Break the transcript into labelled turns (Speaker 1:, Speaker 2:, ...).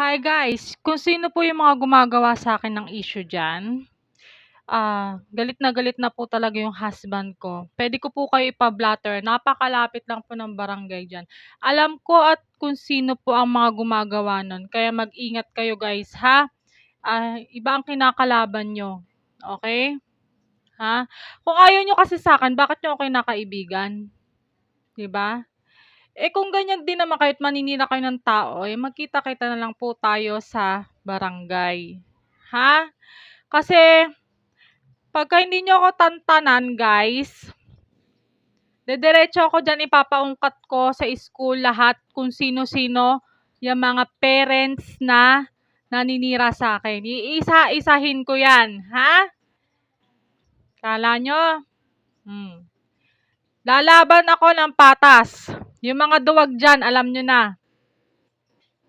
Speaker 1: Hi guys, kung sino po yung mga gumagawa sa akin ng issue diyan, ah, galit na galit na po talaga yung husband ko. Puwede ko po kayo ipa-blotter, napakalapit lang po ng barangay diyan. Alam ko at kung sino po ang mga gumagawa nun, kaya mag-ingat kayo guys ha. Ah, iba ang kinakalaban niyo, okey? Ha? Kung ayaw niyo kasi sa'kin, bakit niyo ako kinakaibigan? 'Di ba? Eh, kung ganyan din naman kayo at maninira kayo ng tao, eh, magkita-kita na lang po tayo sa barangay, ha? Kasi pagka hindi niyo ako tantanan guys, didiretso ako diyan, ipapaungkat ko sa school lahat kung sino-sino yang mga parents na naninira sa'kin. Iisa-isahin ko 'yan, ha? Akala niyo? Hmm. Lalaban ako ng patas. Yung mga duwag diyan, alam niyo na.